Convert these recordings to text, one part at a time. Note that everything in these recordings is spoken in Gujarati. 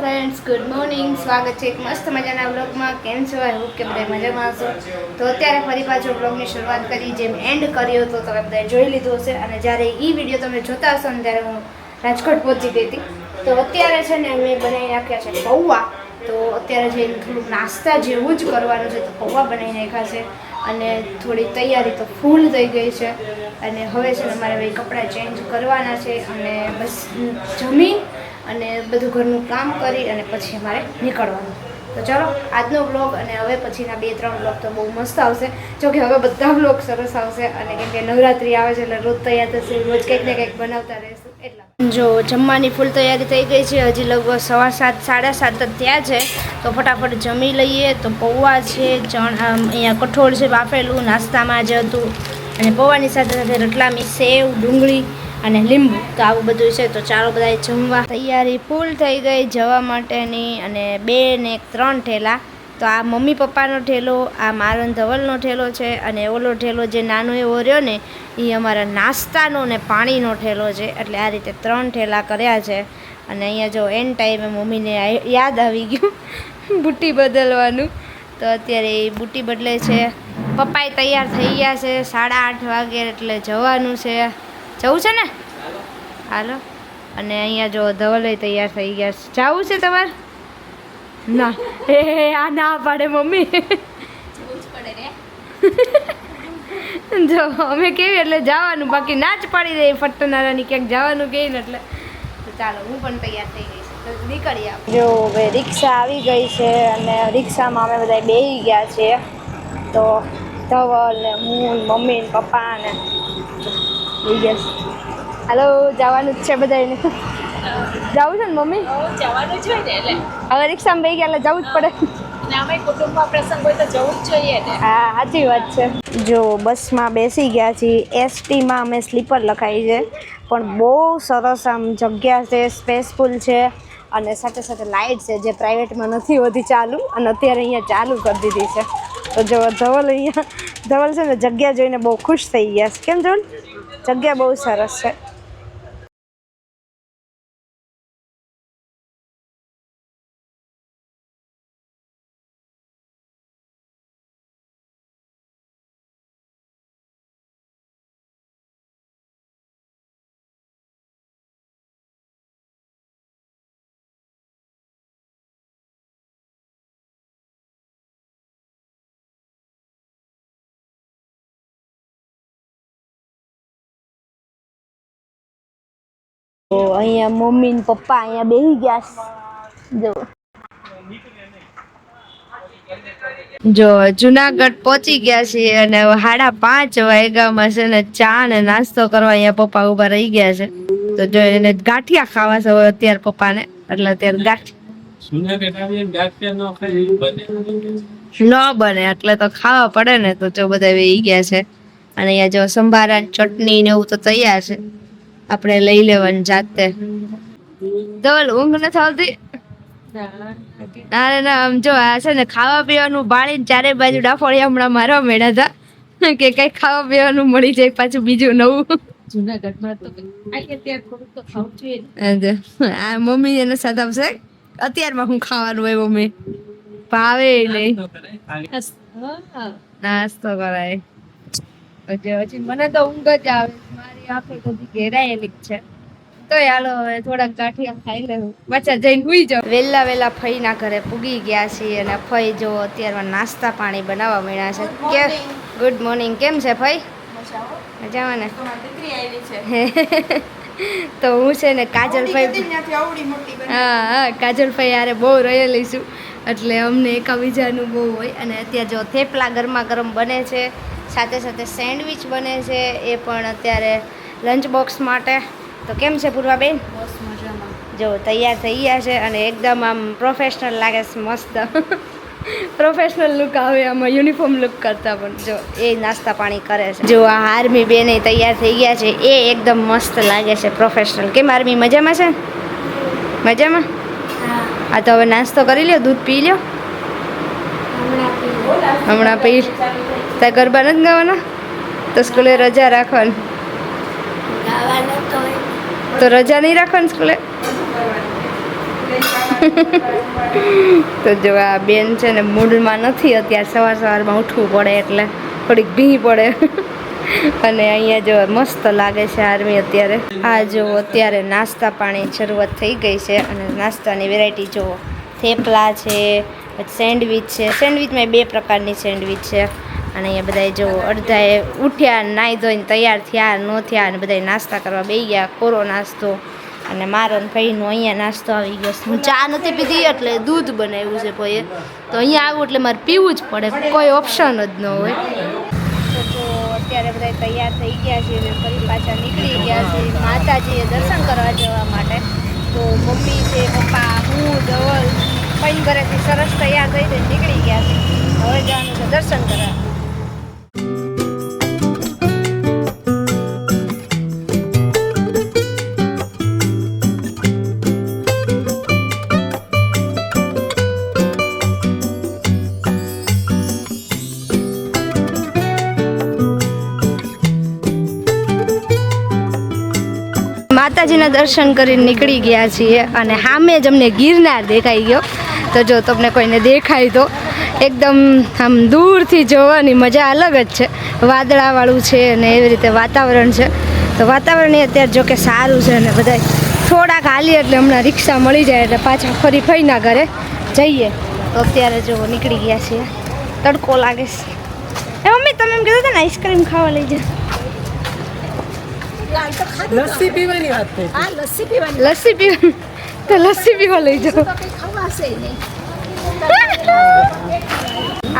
ફ્રેન્ડ્સ ગુડ મોર્નિંગ સ્વાગત છે એક મસ્ત મજાના વ્લોગમાં કેમ છો? આઈ હોપ કે બધા મજામાં હશો. તો અત્યારે ફરી પાછો વ્લોગની શરૂઆત કરી, જેમ એન્ડ કર્યો તો તમે બધાએ જોઈ લીધો હશે. અને જ્યારે એ વીડિયો તમે જોતા હશો ને ત્યારે હું રાજકોટ પહોંચી ગઈ હતી. તો અત્યારે છે ને મેં બનાવી નાખ્યા છે પૌવા. તો અત્યારે જઈને થોડુંક નાસ્તા જેવું જ કરવાનું છે, તો પૌવા બનાવી નાખ્યા છે. અને થોડી તૈયારી તો ફૂલ થઈ ગઈ છે. અને હવે છે ને મારે ભાઈ કપડાં ચેન્જ કરવાના છે. અને બસ, જમીન અને બધું ઘરનું કામ કરી અને પછી અમારે નીકળવાનું. તો ચલો, આજનો બ્લોગ અને હવે પછીના બે, ત્રણ બ્લોગ તો બહુ મસ્ત આવશે. જો કે હવે બધા બ્લોગ સરસ આવશે અને કેમ કે નવરાત્રિ આવે છે એટલે રોજ તૈયાર થશે, રોજ કંઈક ને કંઈક બનાવતા રહેશું, એટલા જો, જમવાની ફૂલ તૈયારી થઈ ગઈ છે. હજી લગભગ સવા સાત, સાડા સાત થયા છે. તો ફટાફટ જમી લઈએ. તો પૌવા છે, ચણ અહીંયા કઠોળ છે, બાફેલું, નાસ્તામાં જ હતું. અને પૌવાની સાથે સાથે રટલામી, સેવ, ડુંગળી અને લીંબુ તો આવું બધું છે, તો ચાલો બધા જમવા. તૈયારી ફૂલ થઈ ગઈ જવા માટેની અને બે ને એક ત્રણ ઠેલા. તો આ મમ્મી પપ્પાનો ઠેલો, આ મારો ધવલનો ઠેલો છે અને ઓલો ઠેલો જે નાનો એવો રહ્યો ને એ અમારા નાસ્તાનો ને પાણીનો ઠેલો છે. એટલે આ રીતે ત્રણ ઠેલા કર્યા છે. અને અહીંયા જો એન ટાઈમે મમ્મીને યાદ આવી ગયું બુટ્ટી બદલવાનું. તો અત્યારે એ બુટ્ટી બદલે છે. પપ્પાએ તૈયાર થઈ ગયા છે, સાડા આઠ વાગે એટલે જવાનું છે. જવું છે ને? હાલો. અને અહીંયા જો ધવલય તૈયાર થઈ ગયા છે. જવું છે તમારે? ના. હે, આ ના પાડે મમ્મી. જો અમે કેવી એટલે જવાનું બાકી ના જ પાડી દે ફટનારાની ક્યાંક જવાનું કહે ને એટલે. ચાલો હું પણ તૈયાર થઈ ગઈ તો નીકળીએ જો હવે રિક્ષા આવી ગઈ છે અને રિક્ષામાં અમે બધા બેસી ગયા છીએ તો ધવલ ને હું મમ્મી પપ્પા ને ગયા હાલો જવાનું જ છે બધાને જવું છે ને મમ્મી? જવાનું જ હોય ને એટલે. હવે રિક્ષામાં ભાઈ ગયા એટલે જવું જ પડે. અમે કુટુંબમાં પ્રસંગ હોય તો જવું જ જોઈએ ને હા સાચી વાત છે. જો બસમાં બેસી ગયા છીએ. એસટીમાં અમે સ્લીપર લખાઈ છે. પણ બહુ સરસ આમ જગ્યા છે સ્પેસફુલ છે. અને સાથે સાથે લાઇટ છે જે પ્રાઇવેટમાં નથી હોતી ચાલુ. અને અત્યારે અહીંયા ચાલુ કરી દીધી છે. તો જો ધવલ અહીંયા ધવલ છે ને જગ્યા જોઈને બહુ ખુશ થઈ ગયા છે. કેમ ધવલ? જગ્યા બહુ સરસ છે. તો અહીંયા મમ્મી ને પપ્પા અહીંયા બેસી ગયા જો. જો જુનાગઢ પહોંચી ગયા છીએ અને સાડા પાંચ વાગ્યામાં છે ને ચા ને નાસ્તો કરવા અહીંયા પપ્પા ઊભા રહી ગયા છે. તો જો એને ગાંઠિયા ખાવા છે અત્યારે અત્યારે પપ્પાને. એટલે અત્યારે આવીએ ને ન બને. ન બને એટલે તો ખાવા પડે ને તો જો બધા વેઈ ગયા છે. અને અહીંયા જો સંભારા ચટણી ને એવું તો તૈયાર છે. આપણે લઈ લેવાની જાતે. ધવલ ઊંઘ નથી આવતી? ના ના આમ જો આ છે ને ખાવા પીવાનું બાળીને ચારે બાજુ ડાફોળી હમણાં મારવા મેળ્યા હતા. કે કઈ ખાવા પીવાનું મળી જાય પાછું બીજું નવું. આ મમ્મી એને સાથે આવશે અત્યારમાં હું ખાવાનું હોય મમ્મી. ભાવે નહીં. નાસ્તો કરાય. પછી પછી મને તો ઊંઘ જ આવે મારી આંખો બધી ઘેરાયેલી છે. તો હાલો હવે થોડાક ગાંઠિયા ખાઈ લેવું પાછા જઈને સુઈ જાઉં. વહેલા વહેલા ફઈના ઘરે પૂગી ગયા છીએ અને ફઈ જો અત્યારમાં નાસ્તા પાણી બનાવવા મળ્યા છે. કે ગુડ મોર્નિંગ કેમ છે ફઈ? મજામાં. ને? તો હું છે ને કાજલભાઈ હા હા કાજલભાઈ ફઈ યારે બહુ રહેલી છું. એટલે અમને એકાબીજાનું બહુ હોય. અને અત્યારે જો થેપલા ગરમા ગરમ બને છે. સાથે સાથે સેન્ડવિચ બને છે એ પણ અત્યારે લંચ બોક્સ માટે. તો કેમ છે પૂર્વાબેન? જો તૈયાર થઈ ગયા છે અને એકદમ આમ પ્રોફેશનલ લાગે છે મસ્ત. પ્રોફેશનલ લુક આવે આમાં યુનિફોર્મ લુક કરતા પણ. જો એ નાસ્તા પાણી કરે છે. જો આ આર્મી બેને તૈયાર થઈ ગયા છે. એ એકદમ મસ્ત લાગે છે પ્રોફેશનલ કેમ આર્મી મજામાં છે? મજામાં? આ તો હવે નાસ્તો કરી લ્યો દૂધ પી લ્યો. હમણાં પી. ત્યાં ગરબા નથી ગાવાના? તો સ્કૂલે રજા રાખવાની. તો રજા નહીં રાખવાની સ્કૂલે? તો જો આ બેન છે ને મૂડમાં નથી અત્યારે સવાર સવારમાં ઉઠવું પડે એટલે થોડીક ભી પડે. અને અહીંયા જો મસ્ત લાગે છે આર્મી અત્યારે. આ જો અત્યારે નાસ્તા પાણી શરૂઆત થઈ ગઈ છે અને નાસ્તાની વેરાયટી જુઓ થેપલા છે સેન્ડવિચ છે. સેન્ડવિચમાં બે પ્રકારની સેન્ડવિચ છે. અને અહીંયા બધા જો અડધાએ ઉઠ્યા, નાહી ધોઈને તૈયાર થયા, ન થયા અને બધા નાસ્તા કરવા બે ગયા. કોરો નાસ્તો અને મારો ભાઈનો અહીંયા નાસ્તો આવી ગયો હું ચા નથી પીધી એટલે દૂધ બનાવ્યું છે કોઈએ તો અહીંયા આવું એટલે મારે પીવું જ પડે. કોઈ ઓપ્શન જ ન હોય. અત્યારે બધા તૈયાર થઈ ગયા છે અને ફરી પાછા નીકળી ગયા છે માતાજીએ દર્શન કરવા જવા માટે. તો મમ્મી છે, પપ્પા, હું, ધવલ પૈન ઘરેથી સરસ તૈયાર થઈને નીકળી ગયા છે. હવે જવાનું છે દર્શન કરવા. માતાજીના દર્શન કરીને નીકળી ગયા છીએ અને સામે જ અમને ગિરનાર દેખાઈ ગયો. તો જો તમને કોઈને દેખાય તો એકદમ આમ દૂરથી જોવાની મજા અલગ જ છે. વાદળાવાળું છે અને એવી રીતે વાતાવરણ છે. તો વાતાવરણ એ અત્યારે જો કે સારું છે અને બધા થોડાક હાલી એટલે હમણાં રિક્ષા મળી જાય એટલે પાછા ફરી ફઈના ઘરે જઈએ. તો અત્યારે જો નીકળી ગયા છીએ. તડકો લાગે છે. એ મમ્મી, તમે એમ કીધું ને આઈસ્ક્રીમ ખાવા લઈ જાય લસ્સી પીવાની વાત થઈ. હા લસ્સી પીવાની. લસ્સી પીવા તો લસ્સી પીવા લઈ જાઓ.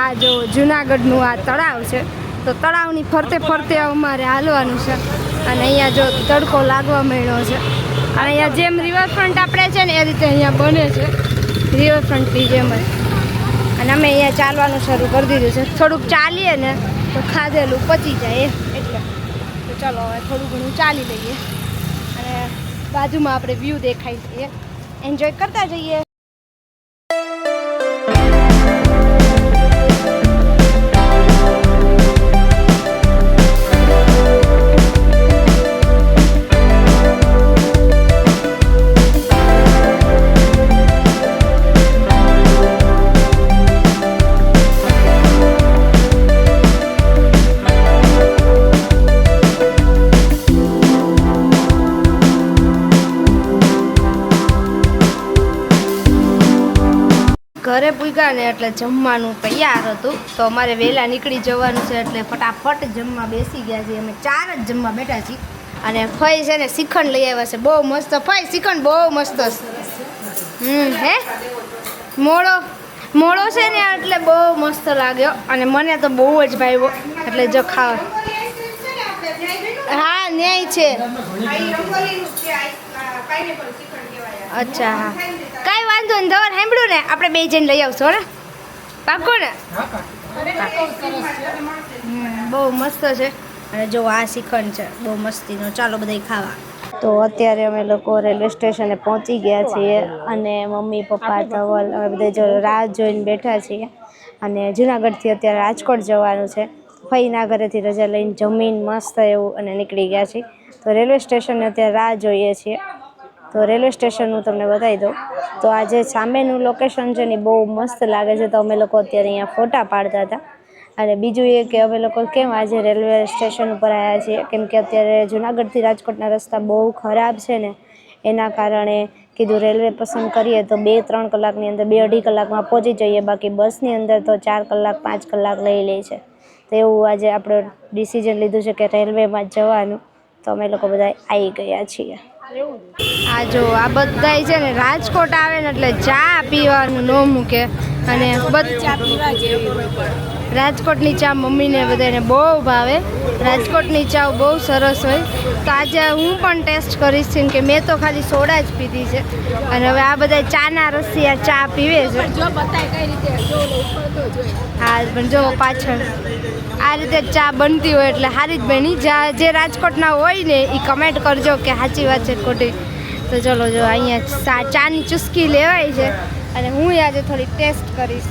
આ જો જુનાગઢનું આ તળાવ છે. તો તળાવની ફરતે ફરતે અમારે હાલવાનું છે. અને અહીંયા જો તડકો લાગવા માંડ્યો છે. અને અહીંયા જેમ રિવરફ્રન્ટ આપણે છે ને એ રીતે અહીંયા બને છે. રિવરફ્રન્ટની જેમ જ. અને અમે અહીંયા ચાલવાનું શરૂ કરી દીધું છે. થોડુંક ચાલીએ ને તો ખાધેલું પચી જાય એ ચલો હવે થોડું ઘણું ચાલી લઈએ. અને બાજુમાં આપણે વ્યૂ દેખાય છે. એન્જોય કરતા જઈએ. ઘરે ને એટલે જમવાનું તૈયાર હતું. તો અમારે વહેલા નીકળી જવાનું છે એટલે ફટાફટ જમવા બેસી ગયા છીએ. અમે ચાર જ જમવા બેઠા છીએ. અને ફઈ છે ને શ્રીખંડ લઈ આવ્યા છે. બહુ મસ્ત. ફઈ શ્રીખંડ બહુ મસ્ત હમ હે? મોળો મોળો છે ને એટલે બહુ મસ્ત લાગ્યો. અને મને તો બહુ જ ભાવ્યો. એટલે જો ખાવ. હા ન્યાય છે. અચ્છા હા. કાંઈ વાંધો નહીં ધવર સાંભળ્યું ને, આપણે બે જઈને લઈ આવશું ને? પાકો ને? બહુ મસ્ત છે. અને જો આ શ્રીખંડ છે, બહુ મસ્તીનો. ચાલો બધા ખાવા. તો અત્યારે અમે લોકો રેલવે સ્ટેશને પહોંચી ગયા છીએ અને મમ્મી, પપ્પા, ધવલ, અમે બધા જો રાહ જોઈને બેઠા છીએ. અને જુનાગઢથી અત્યારે રાજકોટ જવાનું છે. ફઈના ઘરેથી રજા લઈને જમીન મસ્ત એવું અને નીકળી ગયા છીએ. તો રેલવે સ્ટેશને અત્યારે રાહ જોઈએ છીએ. તો રેલવે સ્ટેશન હું તમને બતાવી દઉં. તો આજે સામેનું લોકેશન છે ને બહુ મસ્ત લાગે છે. તો અમે લોકો અત્યારે અહીંયા ફોટા પાડતા હતા. અને બીજું એ કે અમે લોકો કેમ આજે રેલવે સ્ટેશન ઉપર આવ્યા છીએ? કેમ કે અત્યારે જુનાગઢથી રાજકોટના રસ્તા બહુ ખરાબ છે ને. એના કારણે કીધું રેલવે પસંદ કરીએ તો બે, ત્રણ કલાકની અંદર, બે અઢી કલાકમાં પહોંચી જઈએ. બાકી બસની અંદર તો ચાર કલાક, પાંચ કલાક લઈ લે છે. તો એવું આજે આપણે ડિસિઝન લીધું છે કે રેલવેમાં જ જવાનું. તો અમે લોકો બધા આવી ગયા છીએ. આ જો આ બધાય છે ને રાજકોટ આવે ને એટલે ચા પીવાનું ન મૂકે. અને રાજકોટની ચા મમ્મીને બધાને બહુ ભાવે. રાજકોટની ચા બહુ સરસ હોય. તો આજે હું પણ ટેસ્ટ કરીશ કેમ કે મેં તો ખાલી સોડા જ પીધી છે. અને હવે આ બધા ચાના રસી આ ચા પીવે છે. હા પણ જો પાછળ. આ રીતે ચા બનતી હોય એટલે હારી જ બની. જા રાજકોટના હોય ને એ કમેન્ટ કરજો કે સાચી વાત છે ખોટી. તો ચલો જો અહીંયા ચાની ચુસ્કી લેવાય છે. અને હું આજે થોડી ટેસ્ટ કરીશ.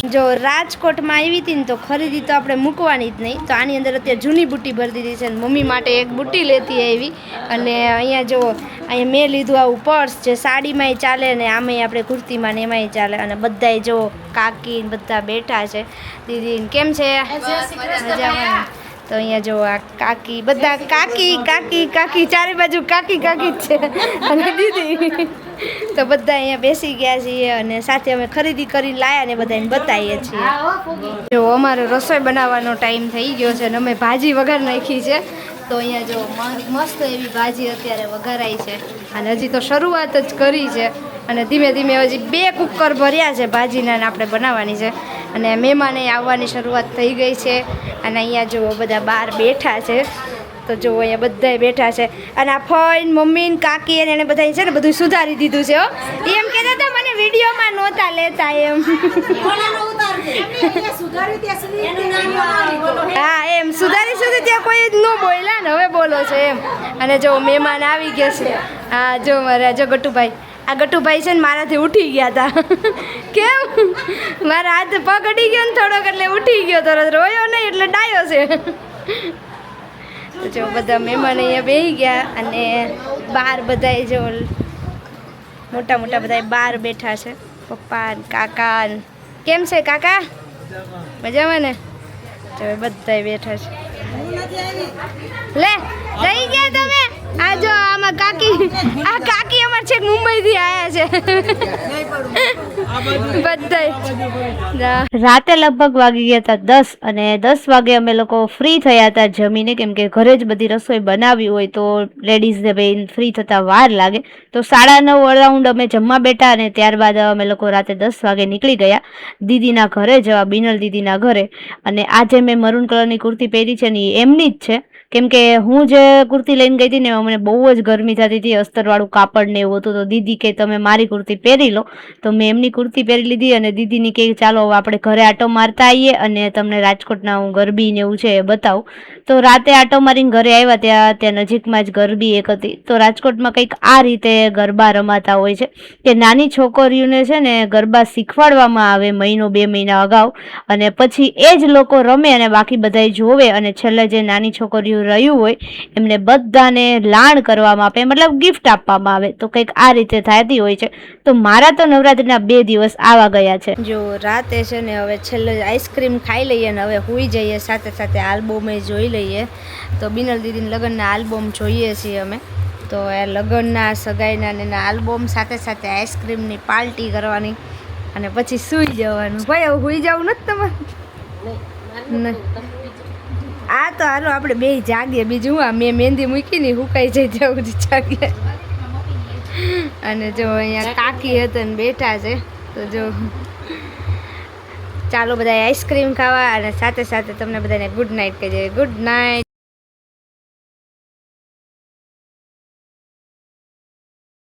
જો રાજકોટમાં આવી હતી ને તો ખરીદી તો આપણે મૂકવાની જ નહીં. તો આની અંદર અત્યારે જૂની બુટ્ટી ભરી દીધી છે મમ્મી માટે એક બુટ્ટી લેતી આવી. અને અહીંયા જો અહીંયા મેં લીધું આવું પર્સ જે સાડીમાંય ચાલે ને આમાંય આપણે કુર્તીમાં ને એમાંય ચાલે. અને બધાય જો કાકી બધા બેઠા છે. દીદી કેમ છે? તો અહીંયા જો આ કાકી બધા કાકી કાકી કાકી ચારે બાજુ કાકી કાકી જ છે. અને દીદી. તો બધા અહીંયા બેસી ગયા છીએ અને સાથે અમે ખરીદી કરી લાયા ને બધાને બતાવીએ છીએ. જો અમારે રસોઈ બનાવવાનો ટાઈમ થઈ ગયો છે અને અમે ભાજી વઘાર નાખી છે. તો અહીંયા જો મસ્ત એવી ભાજી અત્યારે વઘારાઈ છે. અને હજી તો શરૂઆત જ કરી છે. અને ધીમે ધીમે હજી બે કુકર ભર્યા છે ભાજીના આપણે બનાવવાની છે. અને મહેમાને આવવાની શરૂઆત થઈ ગઈ છે. અને અહીંયા જો બધા બહાર બેઠા છે. તો જો અહીંયા બધાય બેઠા છે. અને આ ફઈન મમ્મી ને કાકી અને એને બધા છે ને બધું સુધારી દીધું છે, હો. એમ કહેતા હતા, મને વિડીયોમાં નહોતા લેતા એમ. હા, એમ. સુધારી સુધી ત્યાં કોઈ જ ન બોલ્યા ને, હવે બોલો છે એમ. અને જો મહેમાન આવી ગયા છે. હા, જો મારા, જો ગટુભાઈ. આ ગટુભાઈ છે ને મારાથી ઉઠી ગયા હતા કેમ? મારા હાથ પગ ગયો ને થોડોક એટલે ઉઠી ગયો તરત. રોયો નહીં એટલે ડાયો છે. જો બધા મહેમાન અહીંયા બેસી ગયા અને બહાર બધાય જો મોટા મોટા બધા બહાર બેઠા છે. પપ્પા કાકા કેમ છે કાકા? મજામાં ને? જો બધાય બેઠા છે. લે રહી ગયા તમે? આ જો આમાં કાકી, આ કાકી અમાર છેક મુંબઈથી આવ્યા છે. રાતે લગભગ વાગી ગયા હતા દસ અને દસ વાગે અમે લોકો ફ્રી થયા હતા જમીને, કેમ કે ઘરે જ બધી રસોઈ બનાવી હોય તો લેડીઝને ભાઈ ફ્રી થતા વાર લાગે. તો સાડા નવ અરાઉન્ડ અમે જમવા બેઠા અને ત્યારબાદ અમે લોકો રાતે દસ વાગે નીકળી ગયા દીદીના ઘરે જવા, બિનલ દીદીના ઘરે. અને આજે મેં મરૂન કલરની કુર્તી પહેરી છે ને એમની જ છે. કેમ કે હું જે કુર્તી લઈને ગઈ હતી ને મને બહુ જ ગરમી થતી હતી, અસ્તરવાળું કાપડ ને એવું હતું. તો દીદી કે તમે મારી કુર્તી પહેરી લો. તો મેં એમની કુર્તી પહેરી લીધી અને દીદીની કે ચાલો આપણે ઘરે આટો મારતા આવીએ અને તમને રાજકોટના હું ગરબી ને એવું છે એ બતાવું. તો રાતે આટો મારીને ઘરે આવ્યા ત્યાં ત્યાં નજીકમાં જ ગરબી એક હતી. તો રાજકોટમાં કંઈક આ રીતે ગરબા રમાતા હોય છે કે નાની છોકરીઓને છે ને ગરબા શીખવાડવામાં આવે મહિનો બે મહિના અગાઉ અને પછી એ જ લોકો રમે અને બાકી બધાય જોવે અને છેલ્લે જે નાની છોકરીઓ રહ્યું હોય એમને બધાને લાણ કરવામાં આપે મતલબ ગિફ્ટ આપવામાં આવે. તો કંઈક આ રીતે થતી હોય છે. તો મારા તો નવરાત્રિના બે દિવસ આવા ગયા છે. જો રાતે છે ને હવે છેલ્લે આઈસ્ક્રીમ ખાઈ લઈએ ને હવે હોઈ જઈએ સાથે સાથે આલ્બમે જોઈ લઈએ. તો બિનલ દીદીના લગ્નના આલ્બમ જોઈએ છીએ અમે. તો એ લગ્નના સગાઈના ને એના આલ્બમ સાથે સાથે આઈસ્ક્રીમની પાર્ટી કરવાની અને પછી સૂઈ જવાનું. ભાઈ હવે સુઈ જવું નથી તમારે? નહીં. આ તો હાલો આપણે બે જાગીએ. બીજું આ મેં મહેંદી મૂકી ને હુકાઈ જાય જવું જાગીએ. અને જો અહીંયા કાકી હતા ને બેઠા છે, તો જો ચાલો બધા આઈસ્ક્રીમ ખાવા અને સાથે સાથે તમને બધાને ગુડ નાઇટ કહેજે ગુડ નાઇટ